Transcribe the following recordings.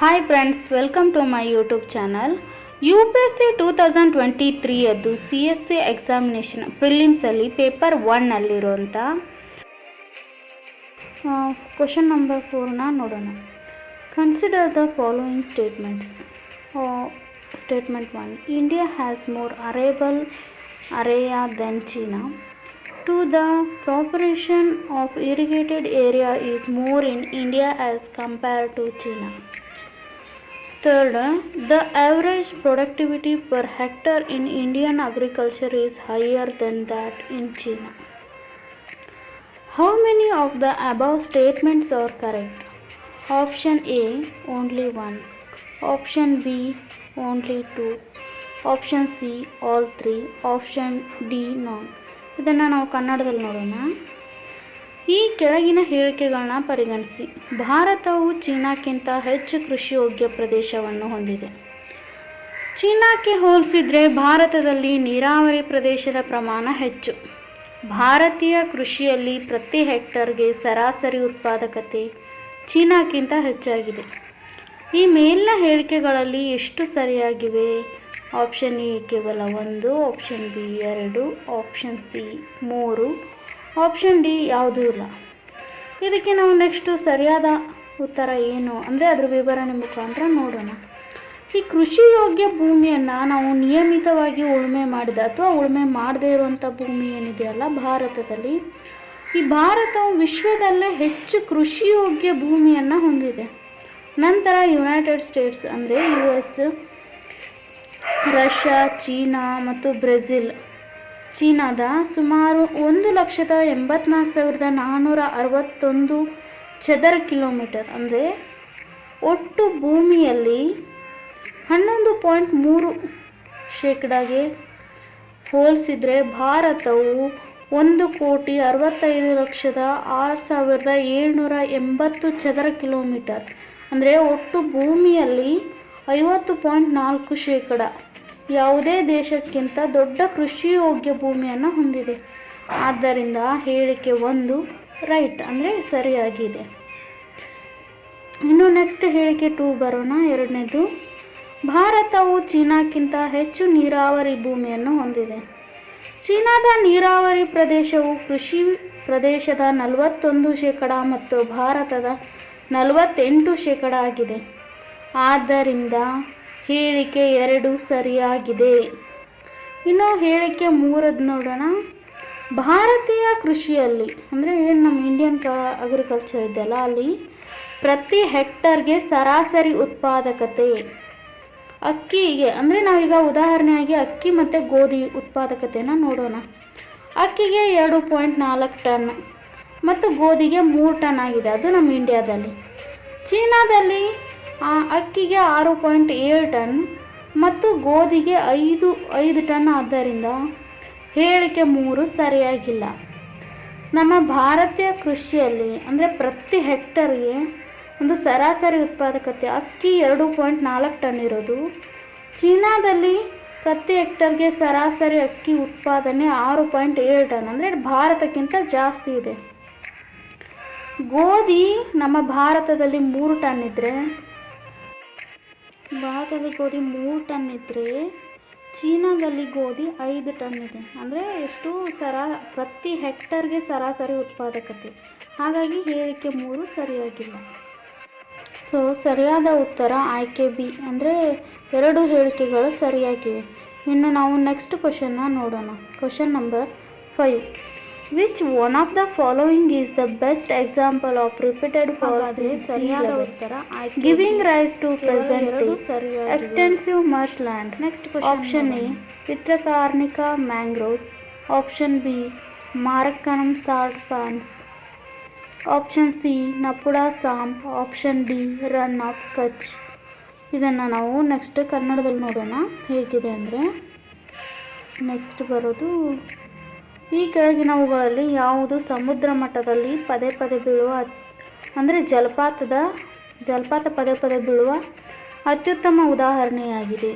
Hi friends welcome to my YouTube channel U P S C two thousand twenty ತ್ರೀಯದ್ದು C S C examination ಪ್ರಿಲಿಮ್ಸಲ್ಲಿ paper ಒನ್ನಲ್ಲಿರುವಂಥ question number ಫೋರ್ನ ನೋಡೋಣ. Consider the following statements statement one India has more arable area than China two the proportion of irrigated area is more in India as compare to China Third, the average productivity per hectare in Indian agriculture is higher than that in China. How many of the above statements are correct? Option A only one. Option B only two. Option C all three. Option D none. ಇದನ್ನು ನಾವು ಕನ್ನಡದಲ್ಲಿ ನೋಡೋಣ ಈ ಕೆಳಗಿನ ಹೇಳಿಕೆಗಳನ್ನ ಪರಿಗಣಿಸಿ. ಭಾರತವು ಚೀನಾಕ್ಕಿಂತ ಹೆಚ್ಚು ಕೃಷಿ ಯೋಗ್ಯ ಪ್ರದೇಶವನ್ನು ಹೊಂದಿದೆ. ಚೀನಾಕ್ಕೆ ಹೋಲಿಸಿದರೆ ಭಾರತದಲ್ಲಿ ನೀರಾವರಿ ಪ್ರದೇಶದ ಪ್ರಮಾಣ ಹೆಚ್ಚು. ಭಾರತೀಯ ಕೃಷಿಯಲ್ಲಿ ಪ್ರತಿ ಹೆಕ್ಟರ್ಗೆ ಸರಾಸರಿ ಉತ್ಪಾದಕತೆ ಚೀನಾಕ್ಕಿಂತ ಹೆಚ್ಚಾಗಿದೆ. ಈ ಮೇಲಿನ ಹೇಳಿಕೆಗಳಲ್ಲಿ ಎಷ್ಟು ಸರಿಯಾಗಿವೆ? ಆಪ್ಷನ್ ಎ ಕೇವಲ ಒಂದು, ಆಪ್ಷನ್ ಬಿ ಎರಡು, ಆಪ್ಷನ್ ಸಿ ಮೂರು. ಆಪ್ಷನ್ ಡಿ ಯಾವುದೂ ಇಲ್ಲ. ಇದಕ್ಕೆ ನಾವು ನೆಕ್ಸ್ಟು ಸರಿಯಾದ ಉತ್ತರ ಏನು? ಅಂದರೆ ಅದರ ವಿವರಣೆ ಮುಖಾಂತರ ನೋಡೋಣ. ಈ ಕೃಷಿ ಯೋಗ್ಯ ಭೂಮಿಯನ್ನು ನಾವು ನಿಯಮಿತವಾಗಿ ಉಳುಮೆ ಮಾಡಿದ ಅಥವಾ ಉಳುಮೆ ಮಾಡದೇ ಇರುವಂಥ ಭೂಮಿ ಏನಿದೆಯಲ್ಲ ಭಾರತದಲ್ಲಿ, ಈ ಭಾರತವು ವಿಶ್ವದಲ್ಲೇ ಹೆಚ್ಚು ಕೃಷಿ ಯೋಗ್ಯ ಭೂಮಿಯನ್ನು ಹೊಂದಿದೆ. ನಂತರ ಯುನೈಟೆಡ್ ಸ್ಟೇಟ್ಸ್ ಅಂದರೆ ಯು ಎಸ್ ರಷ್ಯಾ ಚೀನಾ ಮತ್ತು ಬ್ರೆಜಿಲ್. ಚೀನಾದ ಸುಮಾರು ಒಂದು ಲಕ್ಷದ ಎಂಬತ್ನಾಲ್ಕು ಸಾವಿರದ ನಾನ್ನೂರ ಅರವತ್ತೊಂದು ಚದರ ಕಿಲೋಮೀಟರ್, ಅಂದರೆ ಒಟ್ಟು ಭೂಮಿಯಲ್ಲಿ ಹನ್ನೊಂದು ಪಾಯಿಂಟ್ ಮೂರು ಶೇಕಡಾಗೆ ಹೋಲಿಸಿದರೆ ಭಾರತವು ಒಂದು ಕೋಟಿ ಅರವತ್ತೈದು ಲಕ್ಷದ ಆರು ಸಾವಿರದ ಏಳ್ನೂರ ಎಂಬತ್ತು ಚದರ ಕಿಲೋಮೀಟರ್, ಅಂದರೆ ಒಟ್ಟು ಭೂಮಿಯಲ್ಲಿ ಐವತ್ತು ಪಾಯಿಂಟ್ ನಾಲ್ಕು ಶೇಕಡ. ಯಾವುದೇ ದೇಶಕ್ಕಿಂತ ದೊಡ್ಡ ಕೃಷಿ ಯೋಗ್ಯ ಭೂಮಿಯನ್ನು ಹೊಂದಿದೆ. ಆದ್ದರಿಂದ ಹೇಳಿಕೆ ಒಂದು ರೈಟ್ ಅಂದರೆ ಸರಿಯಾಗಿದೆ. ಇನ್ನು ನೆಕ್ಸ್ಟ್ ಹೇಳಿಕೆ ಟೂ ಬರೋಣ. ಎರಡನೇದು, ಭಾರತವು ಚೀನಾಕ್ಕಿಂತ ಹೆಚ್ಚು ನೀರಾವರಿ ಭೂಮಿಯನ್ನು ಹೊಂದಿದೆ. ಚೀನಾದ ನೀರಾವರಿ ಪ್ರದೇಶವು ಕೃಷಿ ಪ್ರದೇಶದ ನಲವತ್ತೊಂದು ಶೇಕಡ ಮತ್ತು ಭಾರತದ ನಲವತ್ತೆಂಟು ಶೇಕಡ ಆಗಿದೆ. ಆದ್ದರಿಂದ ಹೇಳಿಕೆ ಎರಡು ಸರಿಯಾಗಿದೆ. ಇನ್ನು ಹೇಳಿಕೆ ಮೂರದ್ದು ನೋಡೋಣ. ಭಾರತೀಯ ಕೃಷಿಯಲ್ಲಿ, ಅಂದರೆ ಏನು ನಮ್ಮ ಇಂಡಿಯನ್ ಕ ಅಗ್ರಿಕಲ್ಚರ್ ಇದೆಯಲ್ಲ ಅಲ್ಲಿ, ಪ್ರತಿ ಹೆಕ್ಟರ್ಗೆ ಸರಾಸರಿ ಉತ್ಪಾದಕತೆ ಅಕ್ಕಿಗೆ, ಅಂದರೆ ನಾವೀಗ ಉದಾಹರಣೆಯಾಗಿ ಅಕ್ಕಿ ಮತ್ತು ಗೋಧಿ ಉತ್ಪಾದಕತೆಯನ್ನು ನೋಡೋಣ. ಅಕ್ಕಿಗೆ ಎರಡು ಪಾಯಿಂಟ್ ನಾಲ್ಕು ಟನ್ ಮತ್ತು ಗೋಧಿಗೆ ಮೂರು ಟನ್ ಆಗಿದೆ. ಅದು ನಮ್ಮ ಇಂಡಿಯಾದಲ್ಲಿ ಚೀನಾದಲ್ಲಿ ಅಕ್ಕಿಗೆ ಆರು ಪಾಯಿಂಟ್ ಏಳು ಟನ್ ಮತ್ತು ಗೋಧಿಗೆ ಐದು ಐದು ಟನ್ ಆದ್ದರಿಂದ ಹೇಳಿಕೆ ಮೂರು ಸರಿಯಾಗಿಲ್ಲ. ನಮ್ಮ ಭಾರತೀಯ ಕೃಷಿಯಲ್ಲಿ ಅಂದರೆ ಪ್ರತಿ ಹೆಕ್ಟರ್ಗೆ ಒಂದು ಸರಾಸರಿ ಉತ್ಪಾದಕತೆ ಅಕ್ಕಿ ಎರಡು ಪಾಯಿಂಟ್ ನಾಲ್ಕು ಟನ್ ಇರೋದು. ಚೀನಾದಲ್ಲಿ ಪ್ರತಿ ಹೆಕ್ಟರ್ಗೆ ಸರಾಸರಿ ಅಕ್ಕಿ ಉತ್ಪಾದನೆ ಆರು ಪಾಯಿಂಟ್ ಏಳು ಟನ್ ಅಂದರೆ ಭಾರತಕ್ಕಿಂತ ಜಾಸ್ತಿ ಇದೆ. ಗೋಧಿ ನಮ್ಮ ಭಾರತದಲ್ಲಿ ಮೂರು ಟನ್ ಇದ್ದರೆ ಭಾರತದಲ್ಲಿ ಗೋಧಿ ಮೂರು ಟನ್ ಇದ್ದರೆ ಚೀನಾದಲ್ಲಿ ಗೋಧಿ ಐದು ಟನ್ ಇದೆ. ಅಂದರೆ ಎಷ್ಟು ಸರಾ, ಪ್ರತಿ ಹೆಕ್ಟರ್ಗೆ ಸರಾಸರಿ ಉತ್ಪಾದಕತೆ. ಹಾಗಾಗಿ ಹೇಳಿಕೆ ಮೂರು ಸರಿಯಾಗಿಲ್ಲ. ಸೊ ಸರಿಯಾದ ಉತ್ತರ ಆಯ್ಕೆ ಬಿ. ಅಂದರೆ ಎರಡು ಹೇಳಿಕೆಗಳು ಸರಿಯಾಗಿವೆ. ಇನ್ನು ನಾವು ನೆಕ್ಸ್ಟ್ ಕ್ವಶನ್ನ ನೋಡೋಣ. Question number five which one of the following is the best example of repeated ಸರಿಯಾದ ಉತ್ತರ giving rise to present extensive marsh land next option A Bhitarkanika mangroves option B Marakkanam salt pans option C Naupada swamp option D Rann of Kutch ಇದನ್ನು ನಾವು next ಕನ್ನಡದಲ್ಲಿ ನೋಡೋಣ. ಹೇಗಿದೆ ಅಂದರೆ next ಬರೋದು ಈ ಕೆಳಗಿನವುಗಳಲ್ಲಿ ಯಾವುದು ಸಮುದ್ರ ಮಟ್ಟದಲ್ಲಿ ಪದೇ ಪದೇ ಬೀಳುವ ಅಂದರೆ ಜಲಪಾತದ, ಜಲಪಾತ ಪದೇ ಪದೇ ಬೀಳುವ ಅತ್ಯುತ್ತಮ ಉದಾಹರಣೆಯಾಗಿದೆ.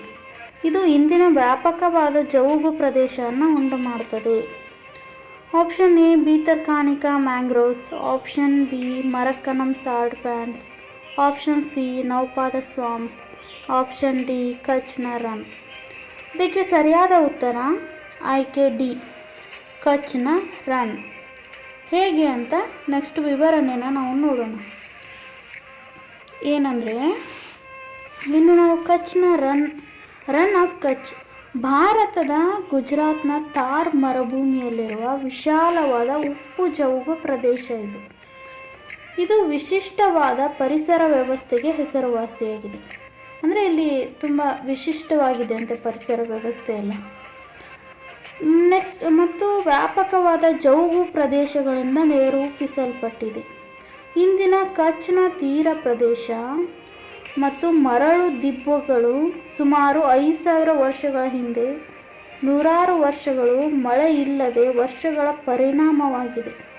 ಇದು ಇಂದಿನ ವ್ಯಾಪಕವಾದ ಜೌಗು ಪ್ರದೇಶವನ್ನು ಉಂಟು ಮಾಡುತ್ತದೆ option A Bhitarkanika mangroves, option B, Marakkanam salt pans option C, Naupada swamp, option D, ಕಚ್ನ Rann. ಇದಕ್ಕೆ ಸರಿಯಾದ ಉತ್ತರ, ಆಯ್ಕೆ ಡಿ. ಕಚ್ನ ರನ್ ಹೇಗೆ ಅಂತ ನೆಕ್ಸ್ಟ್ ವಿವರಣೆನ ನಾವು ನೋಡೋಣ. ಏನಂದರೆ, ಇನ್ನು ನಾವು ಕಚ್ನ ರನ್ ರನ್ ಆಫ್ ಕಚ್. ಭಾರತದ ಗುಜರಾತ್ನ ತಾರ್ ಮರುಭೂಮಿಯಲ್ಲಿರುವ ವಿಶಾಲವಾದ ಉಪ್ಪು ಜವುಗು ಪ್ರದೇಶ ಇದು. ಇದು ವಿಶಿಷ್ಟವಾದ ಪರಿಸರ ವ್ಯವಸ್ಥೆಗೆ ಹೆಸರುವಾಸಿಯಾಗಿದೆ. ಅಂದರೆ ಇಲ್ಲಿ ತುಂಬ ವಿಶಿಷ್ಟವಾಗಿದೆ ಅಂತೆ ಪರಿಸರ ವ್ಯವಸ್ಥೆ ಎಲ್ಲ. ನೆಕ್ಸ್ಟ್ ಮತ್ತು ವ್ಯಾಪಕವಾದ ಜೌಗು ಪ್ರದೇಶಗಳಿಂದ ನಿರೂಪಿಸಲ್ಪಟ್ಟಿದೆ. ಇಂದಿನ ಕಚ್ನ ತೀರ ಪ್ರದೇಶ ಮತ್ತು ಮರಳು ದಿಬ್ಬಗಳು ಸುಮಾರು ಐದು ಸಾವಿರ ವರ್ಷಗಳ ಹಿಂದೆ, ನೂರಾರು ವರ್ಷಗಳು ಮಳೆ ಇಲ್ಲದೆ ವರ್ಷಗಳ ಪರಿಣಾಮವಾಗಿದೆ.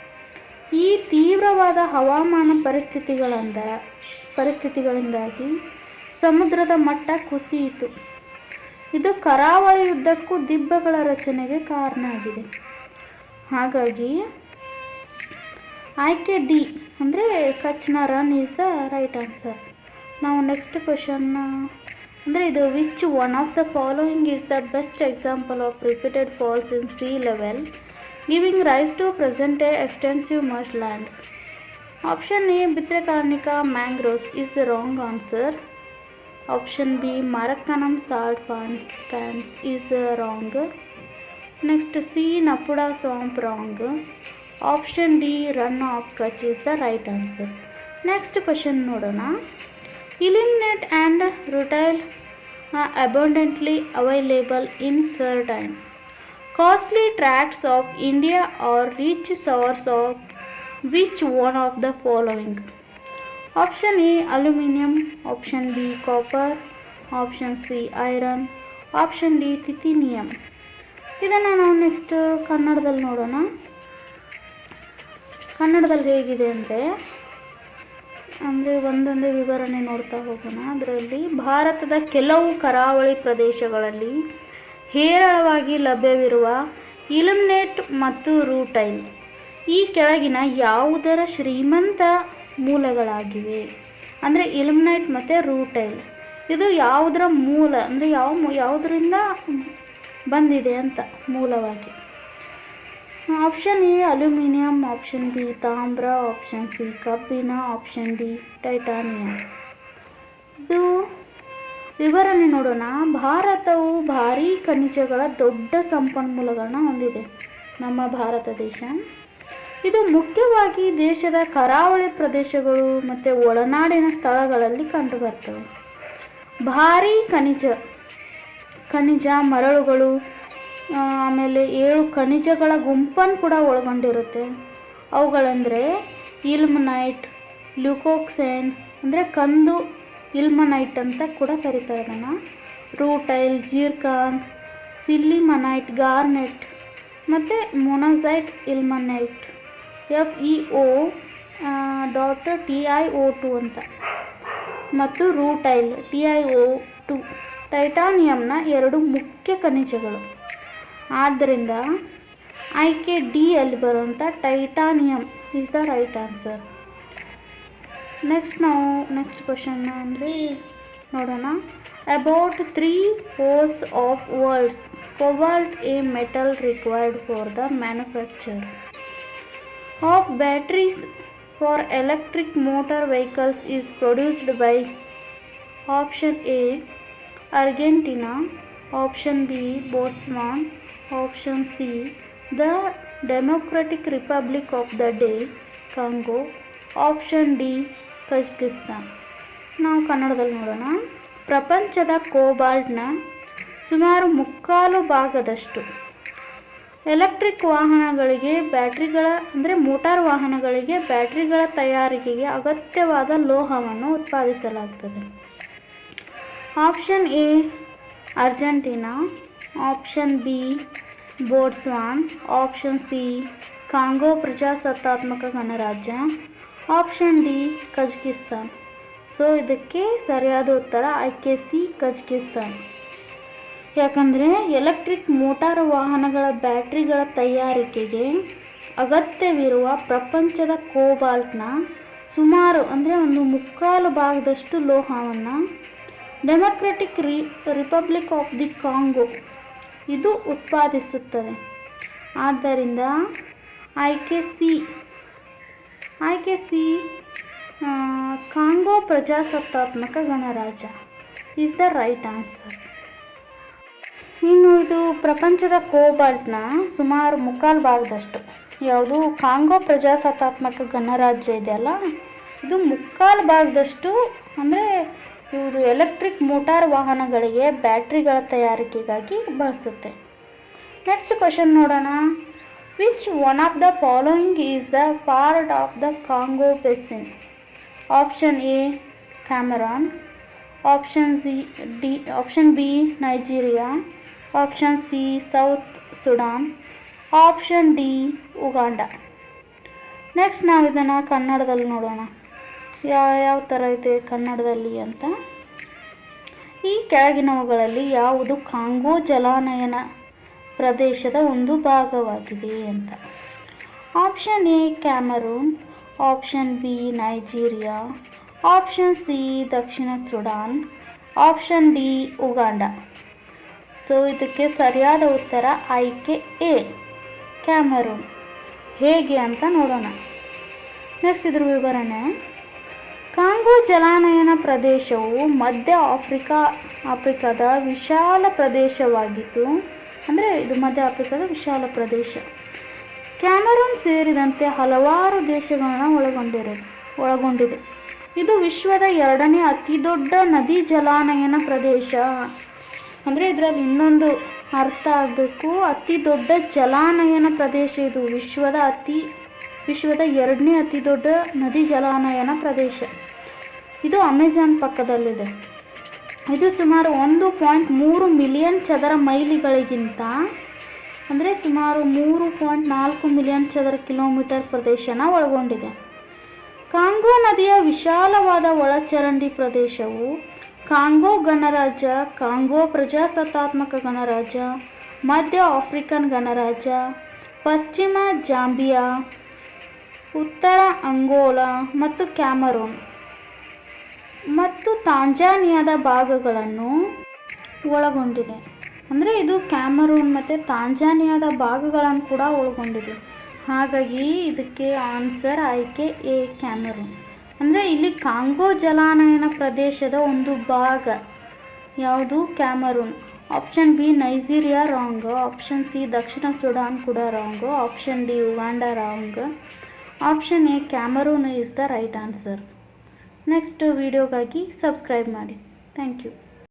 ಈ ತೀವ್ರವಾದ ಹವಾಮಾನ ಪರಿಸ್ಥಿತಿಗಳಿಂದ, ಪರಿಸ್ಥಿತಿಗಳಿಂದಾಗಿ ಸಮುದ್ರದ ಮಟ್ಟ ಕುಸಿಯಿತು. ಇದು ಕರಾವಳಿಯುದ್ದಕ್ಕೂ ದಿಬ್ಬಗಳ ರಚನೆಗೆ ಕಾರಣ ಆಗಿದೆ. ಹಾಗಾಗಿ ಆಯ್ಕೆ ಡಿ ಅಂದರೆ ಕಚ್ನ Rann is the right answer ನಾವು ನೆಕ್ಸ್ಟ್ ಕ್ವಶನ್ನ ಅಂದರೆ ಇದು which one of the following is the best example of repeated falls in sea level giving rise to present a extensive must land option A Bhitarkanika mangroves is the wrong answer option B Marakkanam salt pans pans is wrong next C Naupada swamp wrong option D Rann of Kutch is the right answer next question ನೋಡೋಣ. Ilmenite and rutile abundantly available in certain coastal tracts of India are rich sources of which one of the following option A aluminium option B copper option C iron option D titanium ಇದನ್ನು ನಾವು next ಕನ್ನಡದಲ್ಲಿ ನೋಡೋಣ. ಕನ್ನಡದಲ್ಲಿ ಹೇಗಿದೆ ಅಂದರೆ ಅಂದರೆ ಒಂದೊಂದೇ ವಿವರಣೆ ನೋಡ್ತಾ ಹೋಗೋಣ. ಅದರಲ್ಲಿ ಭಾರತದ ಕೆಲವು ಕರಾವಳಿ ಪ್ರದೇಶಗಳಲ್ಲಿ ಹೇರಳವಾಗಿ ಲಭ್ಯವಿರುವ ಇಲುಮಿನೇಟ್ ಮತ್ತು ರೂಟೈನ್. ಈ ಕೆಳಗಿನ ಯಾವುದರ ಶ್ರೀಮಂತ ಮೂಲಗಳಾಗಿವೆ. ಅಂದರೆ ಇಲ್ಯುಮಿನೈಟ್ ಮತ್ತು ರೂಟೈಲ್. ಇದು ಯಾವುದರ ಮೂಲ, ಅಂದರೆ ಯಾವ ಯಾವುದರಿಂದ ಬಂದಿದೆ ಅಂತ ಮೂಲವಾಗಿ. Option A, aluminium, option B, ತಾಮ್ರ, ಆಪ್ಷನ್ ಸಿ, ಕಬ್ಬಿಣ, ಆಪ್ಷನ್ ಡಿ, ಟೈಟಾನಿಯಂ. ಇದು ವಿವರಣೆ ನೋಡೋಣ. ಭಾರತವು ಭಾರೀ ಖನಿಜಗಳ ದೊಡ್ಡ ಸಂಪನ್ಮೂಲಗಳನ್ನ ಹೊಂದಿದೆ. ನಮ್ಮ ಭಾರತ ದೇಶ. ಇದು ಮುಖ್ಯವಾಗಿ ದೇಶದ ಕರಾವಳಿ ಪ್ರದೇಶಗಳು ಮತ್ತು ಒಳನಾಡಿನ ಸ್ಥಳಗಳಲ್ಲಿ ಕಂಡುಬರ್ತವೆ. ಭಾರೀ ಖನಿಜ ಖನಿಜ ಮರಳುಗಳು ಆಮೇಲೆ ಏಳು ಖನಿಜಗಳ ಗುಂಪನ್ನು ಕೂಡ ಒಳಗೊಂಡಿರುತ್ತೆ. ಅವುಗಳಂದರೆ ಇಲ್ಮನೈಟ್, ಲ್ಯೂಕೋಕ್ಸೇನ್, ಅಂದರೆ ಕಂದು ಇಲ್ಮನೈಟ್ ಅಂತ ಕೂಡ ಕರೀತಾರೆ ಅದನ್ನು ರೂಟೈಲ್, ಜೀರ್ಕಾನ್, ಸಿಲ್ಲಿಮನೈಟ್, ಗಾರ್ನೆಟ್ ಮತ್ತು monazite ilmenite. F E O dot T I O two ಅಂತ. ಮತ್ತು rutile T I O two ಟೈಟಾನಿಯಂನ ಎರಡು ಮುಖ್ಯ ಖನಿಜಗಳು. ಆದ್ದರಿಂದ ಆಯ್ಕೆ ಡಿ ಅಲ್ಲಿ ಬರುವಂಥ titanium is the right answer next ನಾವು ನೆಕ್ಸ್ಟ್ ಕ್ವಶನ್ ಅಂದರೆ ನೋಡೋಣ. About three fourths of world's cobalt a metal required for the manufacture of batteries for electric motor vehicles is produced by option A Argentina option B Botswana option C the Democratic Republic of the the Congo option D Kazakhstan ನಾವು ಕನ್ನಡದಲ್ಲಿ ನೋಡೋಣ ಪ್ರಪಂಚದ ಕೋಬಾಲ್ಟ್ನ ಸುಮಾರು ಮುಕ್ಕಾಲು ಭಾಗದಷ್ಟು electric ವಾಹನಗಳಿಗೆ, ಬ್ಯಾಟ್ರಿಗಳ, ಅಂದರೆ motor ವಾಹನಗಳಿಗೆ, ಬ್ಯಾಟ್ರಿಗಳ ತಯಾರಿಕೆಗೆ ಅಗತ್ಯವಾದ ಲೋಹವನ್ನು ಉತ್ಪಾದಿಸಲಾಗ್ತದೆ. Option A, Argentina. Option B, Botswana. Option C, Congo ಪ್ರಜಾಸತ್ತಾತ್ಮಕ ಗಣರಾಜ್ಯ. Option D, Kazakhstan. ಸೊ, ಇದಕ್ಕೆ ಸರಿಯಾದ ಉತ್ತರ ಆಯ್ಕೆ ಸಿ, ಕಜಕಿಸ್ತಾನ್. ಯಾಕಂದರೆ ಎಲೆಕ್ಟ್ರಿಕ್ ಮೋಟಾರ್ ವಾಹನಗಳ ಬ್ಯಾಟ್ರಿಗಳ ತಯಾರಿಕೆಗೆ ಅಗತ್ಯವಿರುವ ಪ್ರಪಂಚದ ಕೋಬಾಲ್ಟ್ನ ಸುಮಾರು ಅಂದರೆ ಒಂದು ಮುಕ್ಕಾಲು ಭಾಗದಷ್ಟು ಲೋಹವನ್ನು democratic re, republic of the Congo ಇದು ಉತ್ಪಾದಿಸುತ್ತದೆ. ಆದ್ದರಿಂದ ಆಯ್ಕೆ ಸಿ ಆಯ್ಕೆ ಸಿ ಕಾಂಗೋ ಪ್ರಜಾಸತ್ತಾತ್ಮಕ ಗಣರಾಜ್ಯ. ಇಸ್ ದ ರೈಟ್ ಆನ್ಸರ್ ಇನ್ನು ಇದು ಪ್ರಪಂಚದ ಕೋಬಾಲ್ಟ್ನ ಸುಮಾರು ಮುಕ್ಕಾಲು ಭಾಗದಷ್ಟು. ಯಾವುದು ಕಾಂಗೋ ಪ್ರಜಾಸತ್ತಾತ್ಮಕ ಗಣರಾಜ್ಯ ಇದೆಯಲ್ಲ ಇದು ಮುಕ್ಕಾಲು ಭಾಗದಷ್ಟು ಅಂದರೆ ಇದು ಎಲೆಕ್ಟ್ರಿಕ್ ಮೋಟಾರ್ ವಾಹನಗಳಿಗೆ ಬ್ಯಾಟ್ರಿಗಳ ತಯಾರಿಕೆಗಾಗಿ ಬಳಸುತ್ತೆ. ನೆಕ್ಸ್ಟ್ ಕ್ವಶನ್ ನೋಡೋಣ. Which one of the following is the part of the Congo basin? Option A, Cameroon. Option C, D, option B, Nigeria. Option C South Sudan option D Uganda next ನಾವು ಇದನ್ನು ಕನ್ನಡದಲ್ಲಿ ನೋಡೋಣ. ಯಾವ ಯಾವ ಥರ ಇದೆ ಕನ್ನಡದಲ್ಲಿ ಅಂತ. ಈ ಕೆಳಗಿನವುಗಳಲ್ಲಿ ಯಾವುದು ಕಾಂಗೋ ಜಲಾನಯನ ಪ್ರದೇಶದ ಒಂದು ಭಾಗವಾಗಿದೆ ಅಂತ. Option A Cameroon option B Nigeria option C Dakshina Sudan option D Uganda so ಇದಕ್ಕೆ ಸರಿಯಾದ ಉತ್ತರ ಆಯ್ಕೆ ಎ, ಕ್ಯಾಮರೂನ್. ಹೇಗೆ ಅಂತ ನೋಡೋಣ. ನೆಕ್ಸ್ಟ್ ಇದ್ರ ವಿವರಣೆ. ಕಾಂಗೋ ಜಲಾನಯನ ಪ್ರದೇಶವು ಮಧ್ಯ ಆಫ್ರಿಕಾ, ಆಫ್ರಿಕಾದ ವಿಶಾಲ ಪ್ರದೇಶವಾಗಿತ್ತು. ಅಂದರೆ ಇದು ಮಧ್ಯ ಆಫ್ರಿಕಾದ ವಿಶಾಲ ಪ್ರದೇಶ. ಕ್ಯಾಮರೂನ್ ಸೇರಿದಂತೆ ಹಲವಾರು ದೇಶಗಳನ್ನು ಒಳಗೊಂಡಿರ, ಒಳಗೊಂಡಿದೆ. ಇದು ವಿಶ್ವದ ಎರಡನೇ ಅತಿ ದೊಡ್ಡ ನದಿ ಜಲಾನಯನ ಪ್ರದೇಶ. ಅಂದರೆ ಇದರಲ್ಲಿ ಇನ್ನೊಂದು ಅರ್ಥ ಆಗಬೇಕು. ಅತಿ ದೊಡ್ಡ ಜಲಾನಯನ ಪ್ರದೇಶ ಇದು. ವಿಶ್ವದ ಅತಿ, ವಿಶ್ವದ ಎರಡನೇ ಅತಿ ದೊಡ್ಡ ನದಿ ಜಲಾನಯನ ಪ್ರದೇಶ. ಇದು ಅಮೆಜಾನ್ ಪಕ್ಕದಲ್ಲಿದೆ. ಇದು ಸುಮಾರು ಒಂದು ಪಾಯಿಂಟ್ ಮೂರು ಮಿಲಿಯನ್ ಚದರ ಮೈಲಿಗಳಿಗಿಂತ, ಅಂದರೆ ಸುಮಾರು ಮೂರು ಪಾಯಿಂಟ್ ನಾಲ್ಕು ಮಿಲಿಯನ್ ಚದರ ಕಿಲೋಮೀಟರ್ ಪ್ರದೇಶನ ಒಳಗೊಂಡಿದೆ. ಕಾಂಗೋ ನದಿಯ ವಿಶಾಲವಾದ ಒಳಚರಂಡಿ ಪ್ರದೇಶವು ಕಾಂಗೋ ಗಣರಾಜ್ಯ, ಕಾಂಗೋ ಪ್ರಜಾಸತ್ತಾತ್ಮಕ ಗಣರಾಜ್ಯ, ಮಧ್ಯ ಆಫ್ರಿಕನ್ ಗಣರಾಜ್ಯ, ಪಶ್ಚಿಮ ಜಾಂಬಿಯಾ, ಉತ್ತರ ಅಂಗೋಲಾ ಮತ್ತು ಕ್ಯಾಮರೂನ್. ಮತ್ತು ತಾಂಜಾನಿಯಾದ ಭಾಗಗಳನ್ನು ಒಳಗೊಂಡಿದೆ. ಅಂದರೆ ಇದು ಕ್ಯಾಮರೂನ್ ಮತ್ತು ತಾಂಜಾನಿಯಾದ ಭಾಗಗಳನ್ನು ಕೂಡ ಒಳಗೊಂಡಿದೆ. ಹಾಗಾಗಿ ಇದಕ್ಕೆ ಆನ್ಸರ್ ಆಯ್ಕೆ ಎ ಕ್ಯಾಮರೂನ್. ಅಂದರೆ ಇಲ್ಲಿ ಕಾಂಗೋ ಜಲಾನಯನ ಪ್ರದೇಶದ ಒಂದು ಭಾಗ. ಯಾವುದು? Cameroon. Option B, Nigeria wrong. Option C, ದಕ್ಷಿಣ ಸುಡಾನ್ ಕೂಡ wrong. Option D, Uganda wrong. Option A, Cameroon is the right answer. Next ವಿಡಿಯೋಗಾಗಿ subscribe ಮಾಡಿ. Thank you.